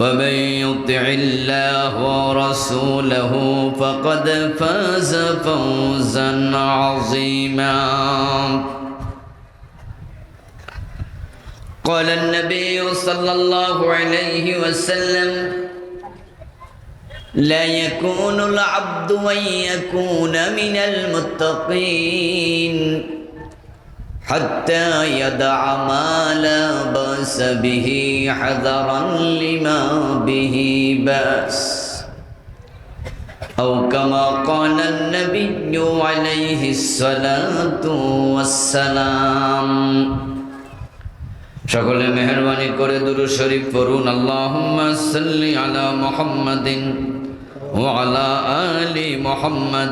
ومن يطع الله ورسوله فقد فاز فوزا عظيما. قال النبي صلى الله عليه وسلم لا يكون العبد وان يكون من المتقين. حتى يدع ما لا باس به حذرا لما به باس أو كما قال النبي عليه الصلاة والسلام সকলে মেহরবানি করে দুরু শরীফ পড়ুন আল্লাহুম্মা সাল্লি আলা মুহাম্মাদিন ওয়া আলা আলি মুহাম্মাদ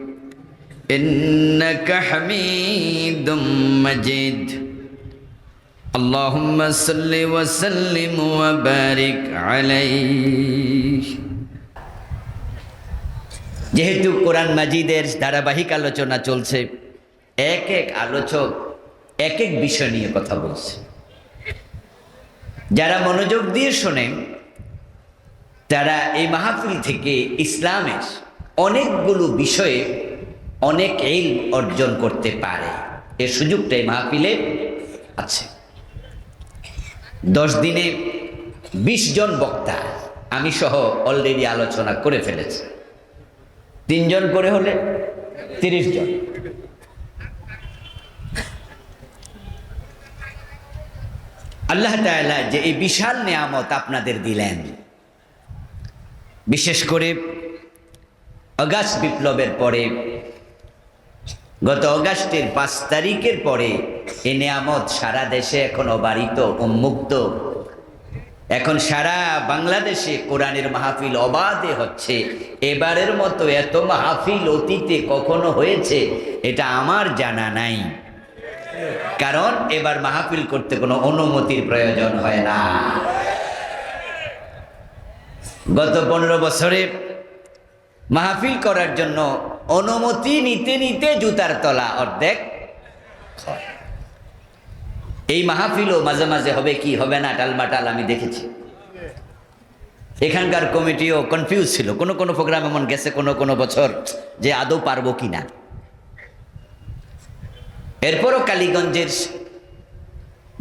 إنك حميد مجيد اللهم صل وسلم وبارك عليه যেহেতু কোরআন মাজিদের ধারাবাহিক আলোচনা চলছে এক এক আলোচক এক এক বিষয় নিয়ে কথা বলছে যারা মনোযোগ দিয়ে শোনেন তারা এই মাহফিল থেকে ইসলামের অনেকগুলো বিষয়ে অনেক এই অর্জন করতে পারে। এর সুযোগটাই মাহফিলে আছে। দশ দিনে বিশ জন বক্তা আমি সহ অলরেডি আলোচনা করে ফেলেছি। তিনজন করে হলে তিরিশ জন। আল্লাহ তাআলা যে এই বিশাল নিয়ামত আপনাদের দিলেন, বিশেষ করে অগাস্ট বিপ্লবের পরে গত অগাস্টের পাঁচ তারিখের পরে এ নিয়ামত সারা দেশে এখন অবারিত উন্মুক্ত এখন সারা বাংলাদেশে কোরআনের মাহফিল অবাধে হচ্ছে। এবারের মতো এত মাহফিল অতীতে কখনো হয়েছে, এটা আমার জানা নাই। কারণ এবার মাহফিল করতে কোনো অনুমতির প্রয়োজন হয় না। গত পনেরো বছরে মাহফিল করার জন্য অনুমতি নিতে নিতে জুতার তলা অর্ধেক এই মাহফিলও মাঝে মাঝে হবে কি? হবে না? টালমাটাল আমি দেখেছি। এখানকার কমিটিও কনফিউজ ছিল। কোনো কোনো প্রোগ্রাম এমন গেছে কোনো কোনো বছর যে আদৌ পারব কি না এরপরও কালীগঞ্জের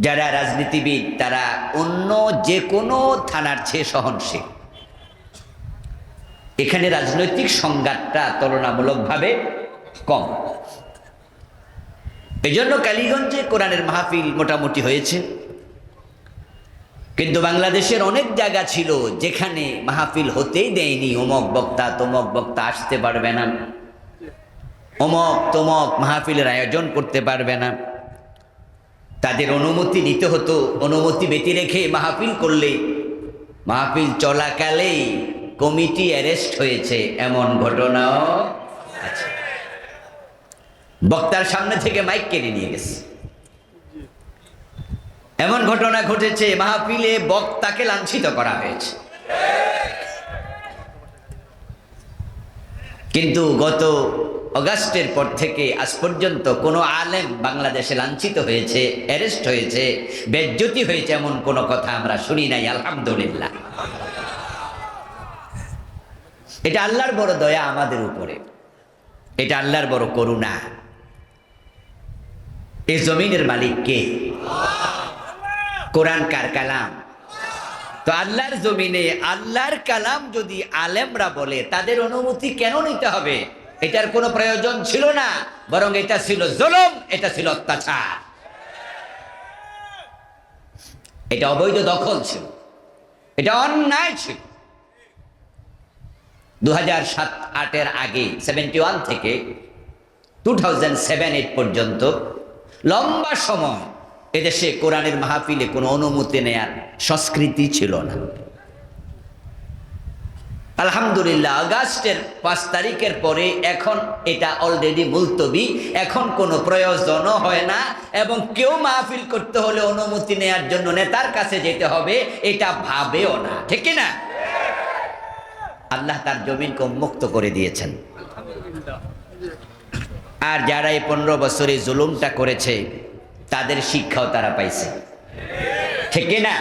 যারা রাজনীতিবিদ, তারা অন্য যে কোনো থানার চেয়ে সহনশীল। এখানে রাজনৈতিক সংঘাতটা তুলনামূলকভাবে কম। এই জন্য কালীগঞ্জে কোরআনের মাহফিল মোটামুটি হয়েছে। কিন্তু বাংলাদেশের অনেক জায়গা ছিল যেখানে মাহফিল হতেই দেয়নি। অমক বক্তা, তমক বক্তা আসতে পারবে না। অমক, তমক মাহফিলের আয়োজন করতে পারবে না। তাদের অনুমতি নিতে হতো। অনুমতি বেঁধে রেখে মাহফিল করলে মাহফিল চলাকালেই কমিটি অ্যারেস্ট হয়েছে এমন ঘটনাও আছে। বক্তার সামনে থেকে মাইক কেড়ে নিয়ে গেছে। এমন ঘটনা ঘটেছে, মাহফিলে বক্তাকে লাঞ্ছিত করা হয়েছে। কিন্তু গত অগাস্টের পর থেকে আজ পর্যন্ত কোনো আলেম বাংলাদেশে লাঞ্ছিত হয়েছে, অ্যারেস্ট হয়েছে, বেজ্জতি হয়েছে এমন কোনো কথা আমরা শুনি নাই, আলহামদুলিল্লাহ। এটা আল্লাহর বড় দয়া আমাদের উপরে। এটা আল্লাহর বড় করুণা। এই জমিনের মালিক কে? কোরআন কার কালাম? তো আল্লাহর জমিনে আল্লাহর কালাম যদি আলেমরা বলে, তাদের অনুমতি কেন নিতে হবে? এটার কোনো প্রয়োজন ছিল না, বরং এটা ছিল জুলুম, এটা ছিল অত্যাচার। এটা অবৈধ দখল ছিল। এটা অন্যায় ছিল। দু হাজার সাত আটের আগে সেভেন্টি ওয়ান থেকে টু থাউজেন্ড সেভেন এইট পর্যন্ত লম্বা সময় এদেশে কোরআনের মাহফিলে কোনো অনুমতি নেয়ার সংস্কৃতি ছিল না। আলহামদুলিল্লাহ, আগস্টের পাঁচ তারিখের পরে এখন এটা অলরেডি মুলতবি, এখন কোনো প্রয়োজনও হয় না এবং কেউ মাহফিল করতে হলে অনুমতি নেয়ার জন্য নেতার কাছে যেতে হবে, এটা ভাবেও না, ঠিক না? আল্লাহ তার জমিনকে মুক্ত করে দিয়েছেন। আর যারা এই পনেরো বছরে জুলুমটা করেছে, তাদের শিক্ষাও তারা পাইছে। ঠিক না?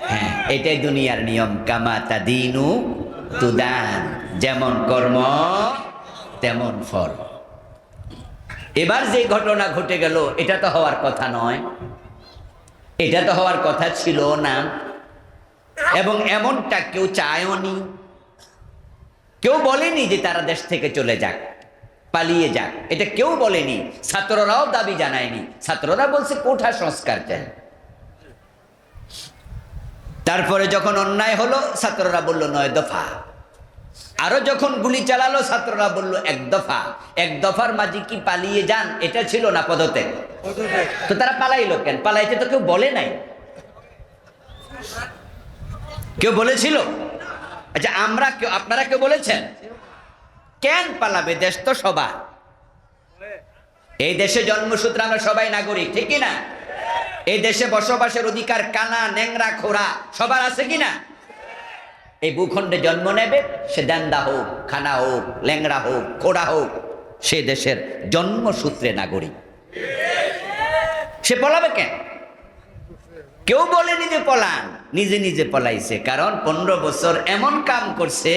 হ্যাঁ এটাই দুনিয়ার নিয়ম। কামা তাদিনু তুদান, যেমন কর্ম, তেমন ফল। এবার যে ঘটনা ঘটে গেল, এটা তো হওয়ার কথা নয়। এটা তো হওয়ার কথা ছিল না। এবং এমনটা কেউ চায়নি কেউ বলেনি যে তারা দেশ থেকে চলে যাক, পালিয়ে যাক। এটা কেউ বলেনি। ছাত্ররাও দাবি জানায়নি। ছাত্ররা বলছে, কোঠা সংস্কার চাই। তারপরে যখন অন্যায় হলো, ছাত্ররা বলল, নয় দফা। আরও যখন গুলি চালালো, ছাত্ররা বলল, এক দফা। এক দফার মাঝে কি পালিয়ে যান, এটা ছিল না পদত্যাগ। তো তারা পালাইলো কেন? পালাইতে তো কেউ বলে নাই। কেউ বলেছিল? আচ্ছা আমরা কেউ আপনারা কেউ বলেছেন? কেন পালাবে দেশ তো সবার? এই দেশে জন্মসূত্রে আমরা সবাই নাগরিক, ঠিক না এই দেশে বসবাসের অধিকার কানা, ন্যাংরা, খোরা, সবার আছে কি না এই ভূখণ্ডে জন্ম নেবে, সে দান্দা হোক, খানা হোক, ল্যাংড়া হোক, খোড়া হোক, সে দেশের জন্মসূত্রে নাগরিক। সে বলাবে কেন? কেউ বলেনি যে পলান, নিজে নিজে পলাইছে। কারণ পনেরো বছর এমন কাম করছে,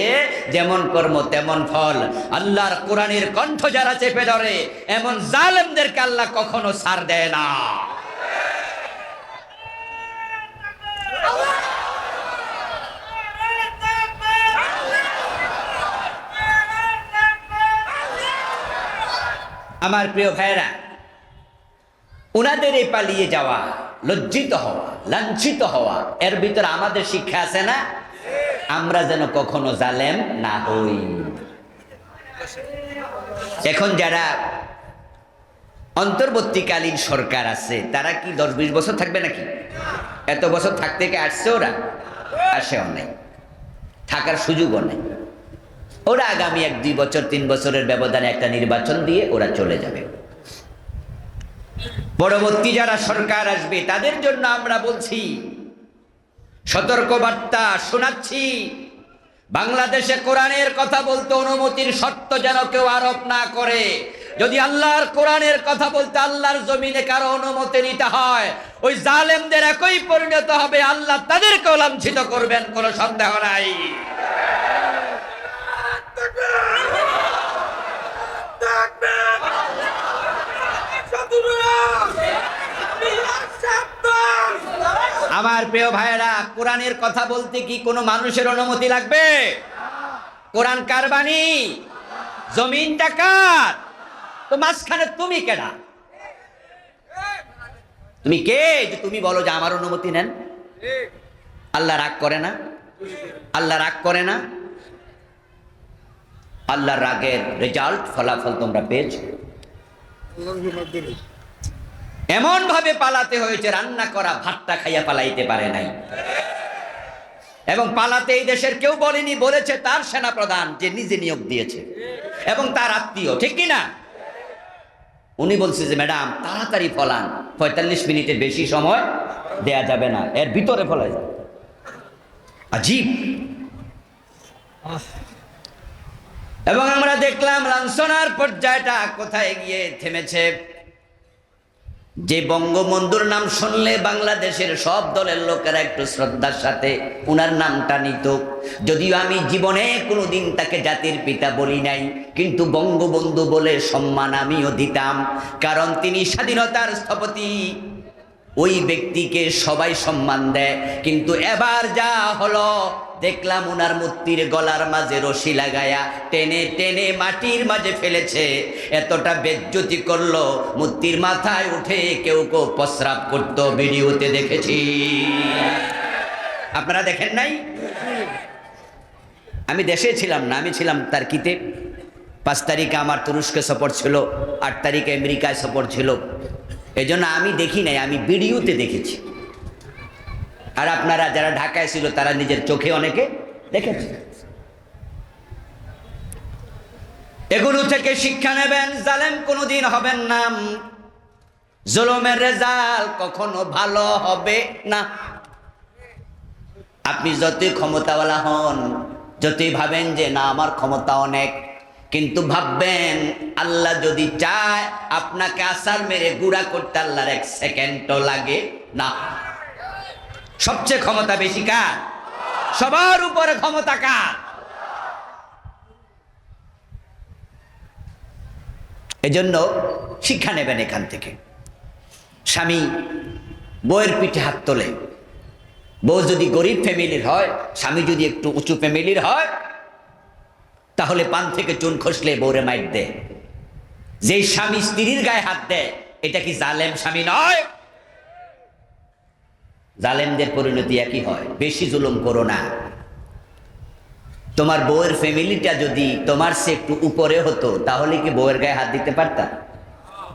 যেমন কর্ম তেমন ফল। আল্লাহর কোরআনের কণ্ঠ যারা চেপে ধরে, এমন জালেমদেরকে আল্লাহ কখনো সার দেয় না। আমার প্রিয় ভাইরা উনাদের এই পালিয়ে যাওয়া লজ্জিত হওয়া, লাঞ্ছিত হওয়া, এর ভিতরে আমাদের শিক্ষা আছে না? আমরা যেন কখনো জালেম না হই। এখন যারা অন্তর্বর্তীকালীন সরকার আছে, তারা কি দশ বিশ বছর থাকবে নাকি? এত বছর থাকতে কি আসছে ওরা? আসেও নেই। থাকার সুযোগও নেই। ওরা আগামী এক, দুই বছর, তিন বছরের ব্যবধানে একটা নির্বাচন দিয়ে ওরা চলে যাবে। পরবর্তী যারা সরকার আসবে, তাদের জন্য আমরা বলছি সতর্ক বার্তা শোনাচ্ছি। বাংলাদেশে কোরআনের কথা বলতে অনুমতির শর্ত যেন কেউ আরোপ না করে। যদি আল্লাহর কোরআনের কথা বলতে আল্লাহর জমিনে কারও অনুমতি নিতে হয়, ওই জালেমদের একই পরিণত হবে, আল্লাহ তাদেরকেও লাঞ্ছিত করবেন, কোনো সন্দেহ নাই। আমার প্রিয় ভাইয়েরা, কোরআনের কথা বলতে কি কোনো মানুষের অনুমতি লাগবে? কোরআন কার বাণী? জমিনটা কার? তো মাঝখানে তুমি কেনা তুমি কে? যে তুমি বলো যে আমার অনুমতি নেন। আল্লাহ রাগ করে না? আল্লাহ রাগ করে না? আল্লাহর রাগের রেজাল্ট ফলাফল তোমরা পেয়েছ। এমন ভাবে পালাতে হয়েছে, রান্না করা, ভাতটা খাইয়া পালাইতে পারে নাই। এবং পালাতে এই দেশের কেউ বলেনি, বলেছে তার সেনা প্রধান যে নিজে নিয়োগ দিয়েছে, এবং তার আত্মীয়, ঠিক কি না? উনি বলছে যে, ম্যাডাম, তাড়াতাড়ি ফলান, পঁয়তাল্লিশ মিনিটের বেশি সময় দেয়া যাবে না, এর ভিতরে ফলা যায় আজীব। এবং আমরা দেখলাম লাঞ্ছনার পর্যায়টা কোথায় গিয়ে থেমেছে? যে বঙ্গবন্ধুর নাম শুনলে বাংলাদেশের সব দলের লোকেরা একটু শ্রদ্ধার সাথে উনার নামটা নিত। যদিও আমি জীবনে কোনোদিন তাকে জাতির পিতা বলি নাই, কিন্তু বঙ্গবন্ধু বলে সম্মান আমিও দিতাম, কারণ তিনি স্বাধীনতার স্থপতি। ওই ব্যক্তিকে সবাই সম্মান দেয়, কিন্তু এবার যা হলো দেখলাম ওনার মূর্তির গলার মাঝে রশি লাগায়া টেনে টেনে মাটির মাঝে ফেলেছে। এতটা বেজ্জতি করল, মূর্তির মাথায় উঠে কেউ কেউ প্রস্রাব করতো ভিডিওতে দেখেছি। আপনারা দেখেন নাই? আমি দেশে ছিলাম না, আমি ছিলাম তার্কিতে। পাঁচ তারিখে আমার তুরস্কে সফর ছিল, আট তারিখে আমেরিকায় সফর ছিল। এই জন্য আমি দেখি নাই, আমি ভিডিওতে দেখেছি। আর আপনারা যারা ঢাকায় ছিল, তারা নিজের চোখে অনেকে দেখেছে। এগুলো থেকে শিক্ষা নেবেন, জালেম কোনোদিন হবেন না। জুলুমের রেজাল্ট কখনো ভালো হবে না। আপনি যতই ক্ষমতাওয়ালা হন, যতই ভাবেন যে, না, আমার ক্ষমতা অনেক। কিন্তু ভাববেন, আল্লাহ যদি চায়, আপনাকে আসার মেরে গুড়া করতে আল্লাহর এক সেকেন্ডও লাগে না। সবচেয়ে ক্ষমতা বেশি কার? সবার উপরে ক্ষমতা কার? এজন্য শিক্ষা নেবেন এখান থেকে। স্বামী বইয়ের পিঠে হাত তোলে। বউ যদি গরিব ফ্যামিলির হয়, স্বামী যদি একটু উঁচু ফ্যামিলির হয়, তাহলে পান থেকে চুন খসলে বউরে মাইট দেয় যেই স্বামী স্ত্রীর গায়ে হাত দেয়, এটা কি জালেম স্বামী নয়? জালেমদের পরিণতি একই হয়। বেশি জুলুম করো না। তোমার বউয়ের ফ্যামিলিটা যদি তোমার সে একটু উপরে হতো, তাহলে কি বউয়ের গায়ে হাত দিতে পারতা?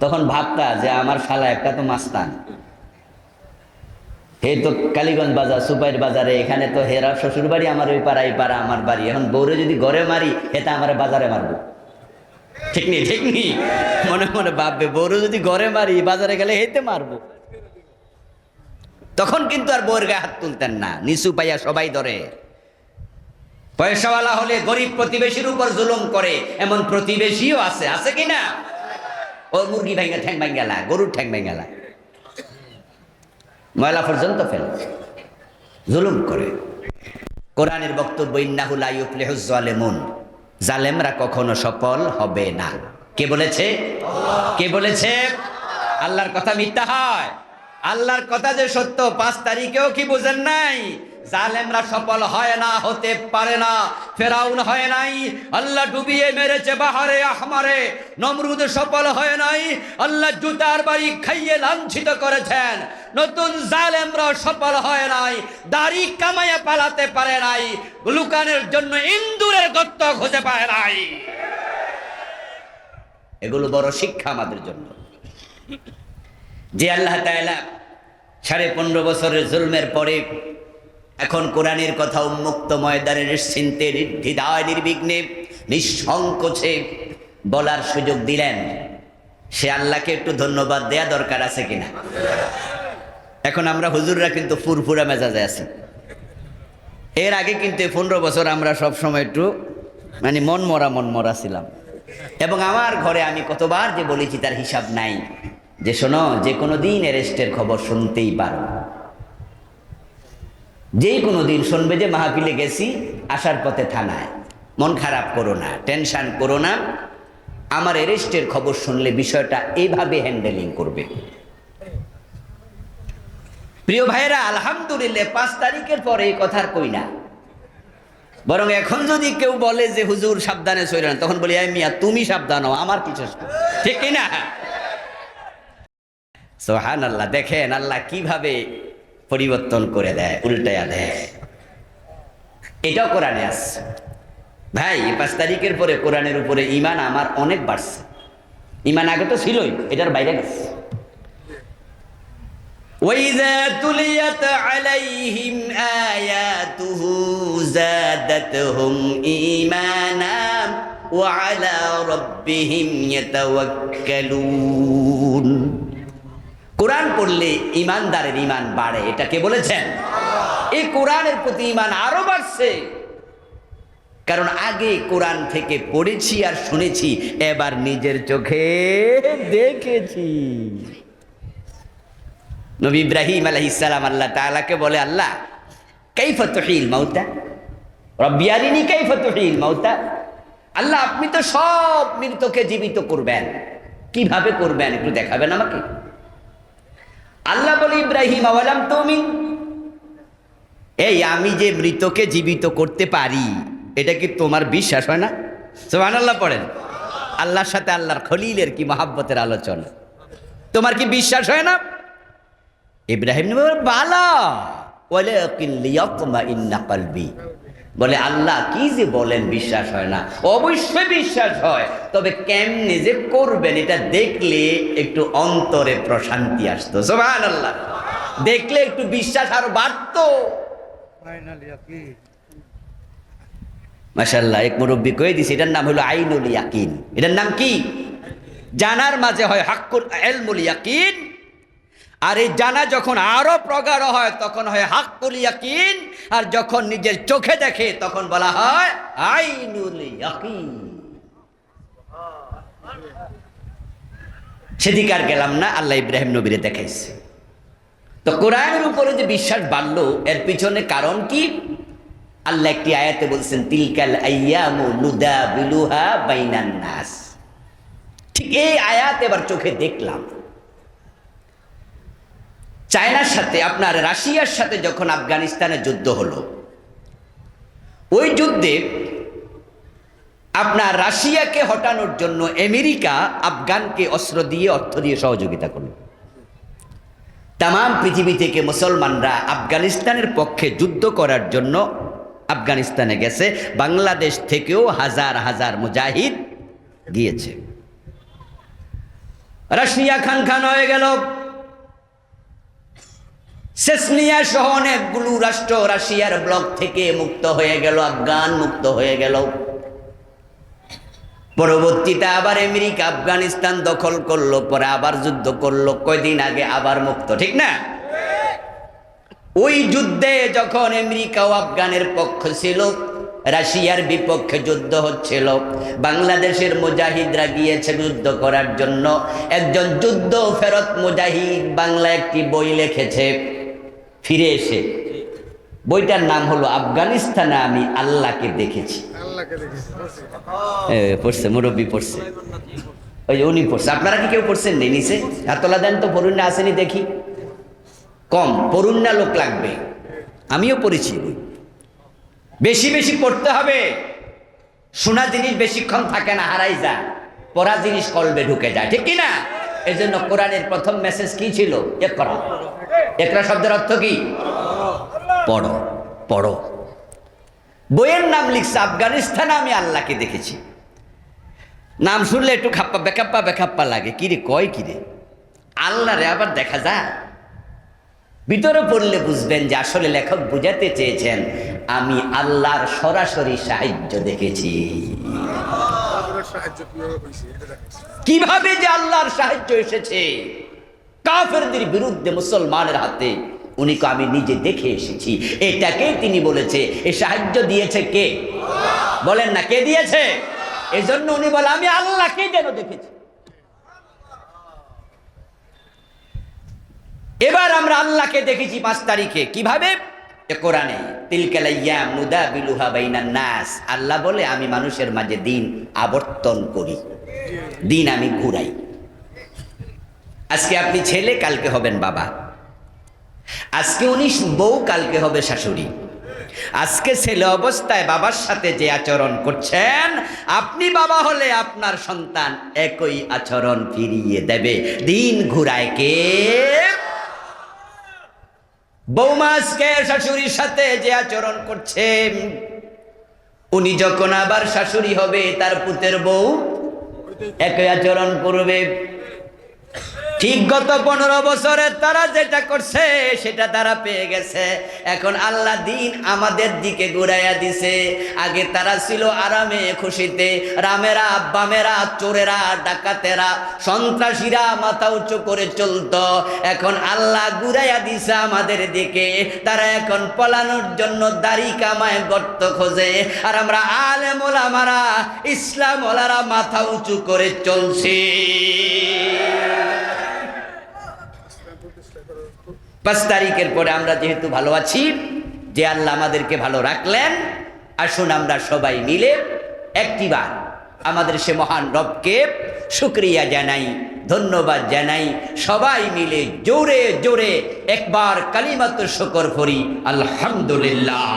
তখন ভাবতা যে আমার শালা একটা তো মাস্তান। হে তো কালীগঞ্জ বাজার, সুপাইর বাজারে, এখানে তো হেরা শ্বশুর বাড়ি আমার ওই পাড়া এই পাড়া আমার বাড়ি। এখন বউরে যদি ঘরে মারি হেতা আমার বাজারে মারবো। ঠিক নেই ঠিক নেই মনে মনে ভাববে, বউরে যদি ঘরে মারি, বাজারে গেলে হেতে মারবো। তখন কিন্তু আর বউয়ের গায়ে হাত তুলতেন না। নিচু পাইয়া সবাই ধরে। পয়সাওয়ালা হলে গরিব প্রতিবেশীর উপর জুলুম করে, এমন প্রতিবেশীও আছে। আছে কি না? ও মুরগি ভেঙে ঠ্যাং ভেঙ্গেলা গরুর ঠ্যাং ভেঙ্গেলা ময়লা পর্যন্ত ফেলে। জুলুম করে। কোরআনের বক্তব্য ইন্নাহুল জালেমরা কখনো সফল হবে না। কে বলেছে? কে বলেছে? আল্লাহর কথা মিথ্যা হয়। আল্লাহর কথা যে সত্য, পাঁচ তারিখেও কি বুঝেন নাই? জালেমরা সফল হয় না, হতে পারে না, ফেরাউন হয় নাই, আল্লাহ ডুবিয়ে মেরেছে বাহারে, আহমারে, নমরুদ সফল হয় নাই, আল্লাহ জুতার বাড়ি খাইয়ে লাঞ্ছিত করেছেন, নতুন জালেমরা সফল হয় নাই, দাড়ি কামাইয়া পালাতে পারে নাই, লুকানের জন্য ইন্দুরের গত্ত খুঁজে পায় নাই। এগুলো বড় শিক্ষা আমাদের জন্য। যে আল্লাহ তাআলা সাড়ে পনেরো বছরের জুলমের পরে এখন কোরআনের কথা উন্মুক্ত ময়দানের নিশ্চিন্তে, নির্দ্বিধায়, নির্বিঘ্নে, নিঃসংকোচে বলার সুযোগ দিলেন। সে আল্লাহকে একটু ধন্যবাদ দেয়া দরকার আছে কিনা? এখন আমরা হুজুররা কিন্তু ফুরফুরা মেজাজে আছি। এর আগে কিন্তু পনেরো বছর আমরা সব সময় একটু মানে মন মরা মন মরা ছিলাম। এবং আমার ঘরে আমি কতবার যে বলেছি তার হিসাব নাই। যে শোনো, যে কোনো দিন অ্যারেস্টের খবর শুনতেই পারো। যেই কোনো দিন শুনবে যে মাহফিলে গেছি, আসার পথে থানায়। মন খারাপ করো না, টেনশন করো না। আমার অ্যারেস্টের খবর শুনলে বিষয়টা এইভাবে হ্যান্ডেলিং করবে। প্রিয় ভাইরা আলহামদুলিল্লাহ, পাঁচ তারিখের পরে এই কথার কই না। বরং এখন যদি কেউ বলে যে, হুজুর, সাবধানে সইলেন তখন বলি "এই মিয়া, তুমি সাবধান হও, আমার কিছু ঠিক না? সোহান আল্লাহ দেখেন আল্লাহ কিভাবে পরিবর্তন করে দেয় উল্টায়া দেয় এটাও কোরআনে আসছে ভাই এই পাঁচ তারিখের পরে কোরআনের উপরে ইমান আমার অনেক বাড়ছে ইমান আগে তো ছিলই এটার বাইরে গেছে وإذا تليت عليهم آياته زادتهم إيمانا وعلى ربهم يتوكلون কোরআন পড়লে ইমানদারের ইমান বাড়ে এটা কে বলেছেন? এই কোরআনের প্রতি ইমান আরও বাড়ছে। কারণ আগে কোরআন থেকে পড়েছি আর শুনেছি এবার নিজের চোখে দেখেছি। নবী ইব্রাহিম আলহিসাম আল্লাহ তালাকে বলে আল্লাহ কৈফতুহিল মৌতা রব্বিয়ারিনি কৈফতুহিল মৌতা আল্লাহ আপনি তো সব মৃতকে জীবিত করবেন। কীভাবে করবেন একটু দেখাবেন আমাকে? আল্লাহ বলে ইব্রাহিম আওয়ালাম তুমি? এই আমি যে মৃতকে জীবিত করতে পারি এটা কি তোমার বিশ্বাস হয় না? সোহান আল্লাহ পড়েন। আল্লাহর সাথে আল্লাহর খলিলের কি মহাব্বতের আলোচনা? তোমার কি বিশ্বাস হয় না? ইব্রাহিম বলে, কলবি। বলে আল্লাহ কি যে বলেন বিশ্বাস হয় না। অবশ্যই বিশ্বাস হয় তবে কেমনে যে করবেন এটা দেখলে একটু অন্তরে প্রশান্তি আসতো। সোভান আল্লাহ দেখলে একটু বিশ্বাস আরও বাড়তো। মাসাল্লাহ এক মুরব্বী কয়ে দিছে এটার নাম হলো আইনুল ইয়াকিন। এটার নাম কি? জানার মাঝে হয় হাক্কুল এলমুল ইয়াকিন। আর এই জানা যখন আরও প্রগাঢ় হয়, তখন হয় হাক্কুল ইয়াকিন, আর যখন নিজের চোখে দেখে, তখন বলা হয় আইনুল ইয়াকিন। সেদিকে আর গেলাম না, আল্লাহ ইব্রাহিম নবীরে দেখাইছে। তো কোরআনের উপরে যে বিশ্বাস বাড়লো, এর পিছনে কারণ কি? আল্লাহ একটি আয়াতে বলছেন, তিলকাল আইয়ামু নুদা বিলুহা বাইনান নাস। ঠিক এই আয়াত এবার চোখে দেখলাম। চায়নার সাথে, আপনার রাশিয়ার সাথে যখন আফগানিস্তানে যুদ্ধ হলো, ওই যুদ্ধে আপনার রাশিয়াকে হটানোর জন্য আমেরিকা আফগানকে অস্ত্র দিয়ে, অর্থ দিয়ে সহযোগিতা করল। তাম পৃথিবী থেকে মুসলমানরা আফগানিস্তানের পক্ষে যুদ্ধ করার জন্য আফগানিস্তানে গেছে। বাংলাদেশ থেকেও হাজার হাজার মুজাহিদ গিয়েছে। রাশিয়া খান খান হয়ে গেল। সেসনিয়া সহ অনেকগুলো রাষ্ট্র রাশিয়ার ব্লক থেকে মুক্ত হয়ে গেল, আফগান মুক্ত হয়ে গেল। পরবর্তীতে আবার আমেরিকা, আফগানিস্তান দখল করল, পরে আবার যুদ্ধ করল, কয়দিন আগে আবার মুক্ত, ঠিক না? ওই যুদ্ধে যখন আমেরিকা ও আফগানের পক্ষ ছিল, রাশিয়ার বিপক্ষে যুদ্ধ হচ্ছিল। বাংলাদেশের মুজাহিদরা গিয়েছে যুদ্ধ করার জন্য। একজন যুদ্ধ ফেরত মুজাহিদ বাংলা একটি বই লিখেছে ফিরে এসে। বইটার নাম হলো আফগানিস্তানে আমি আল্লাহকে দেখেছি। পড়ছে। মুরব্বী পড়ছে। ওই যে উনি পড়ছে। আপনারা কি কেউ পড়ছেন নি নিচে? হাতলা দেন তো পড়ুন্না আসেনি দেখি। কম পড়ুন্না লোক লাগবে। আমিও পড়েছি। বেশি বেশি পড়তে হবে। শোনা জিনিস বেশিক্ষণ থাকে না হারাই যায়। পড়া জিনিস কলবে ঢুকে যায় ঠিক কি না? এই জন্য কোরআনের প্রথম মেসেজ কি ছিল? একরা। একরা শব্দের অর্থ কি? পড়ো পড়ো। বইয়ের নাম লিখছে, আফগানিস্তানে আমি আল্লাহকে দেখেছি। নাম শুনলে একটু খাপ্পা বেকাপ্পা বেকাপ্পা লাগে। কিরে কয় কিরে আল্লাহ রে, আবার দেখা যায়। ভিতরে পড়লে বুঝবেন যে আসলে লেখক বুঝাতে চেয়েছেন, আমি আল্লাহর সরাসরি সাহায্য দেখেছি। কীভাবে যে আল্লাহর সাহায্য এসেছে? কাফেরদের বিরুদ্ধে মুসলমানের হাতে। উনি কো আমি নিজে দেখে এসেছি। এটাকে তিনি বলেছে। এই সাহায্য দিয়েছে কে? বলেন না, কে দিয়েছে? এই জন্য উনি বলে, আমি আল্লাহকে যেন দেখেছি। এবার আমরা আল্লাহকে দেখেছি পাঁচ তারিখে। কীভাবে? এ কোরআনে তিলকালাইয়া মুদা বিলুহা নাস আল্লাহ বলে, আমি মানুষের মাঝে দিন আবর্তন করি, দিন আমি ঘুরাই। আজকে আপনি ছেলে, কালকে হবেন বাবা। আজকে উনি বউ, কালকে হবে শাশুড়ি। আজকে ছেলে অবস্থায় বাবার সাথে যে আচরণ করছেন, আপনি বাবা হলে আপনার সন্তান একই আচরণ ফিরিয়ে দেবে। দিন ঘুরায় কে? বৌমা আজকে শাশুড়ির সাথে যে আচরণ করছে, উনি যখন আবার শাশুড়ি হবে, তার পুতের বউ একই আচরণ করবে। ঠিক গত পনেরো বছরে তারা যেটা করছে, সেটা তারা পেয়ে গেছে। এখন আল্লাহ দিন আমাদের দিকে ঘুরাইয়া দিছে। আগে তারা ছিল আরামে, খুশিতে। রামেরা, বামেরা, চোরেরা, ডাকাতেরা, সন্ত্রাসীরা মাথা উঁচু করে চলতো। এখন আল্লাহ ঘুরাইয়া দিছে আমাদের দিকে। তারা এখন পলানোর জন্য দাড়ি কামায় গর্ত খোঁজে। আর আমরা আলেম ওলামারা, ইসলাম ওলারা মাথা উঁচু করে চলছি। পাঁচ তারিখের পরে আমরা যেহেতু ভালো আছি, যে আল্লাহ আমাদেরকে ভালো রাখলেন, আসুন আমরা সবাই মিলে একটিবার আমাদের সে মহান রবকে শুক্রিয়া জানাই, ধন্যবাদ জানাই, সবাই মিলে জোরে জোরে একবার কালিমাত্র শকর করি, আলহামদুলিল্লাহ।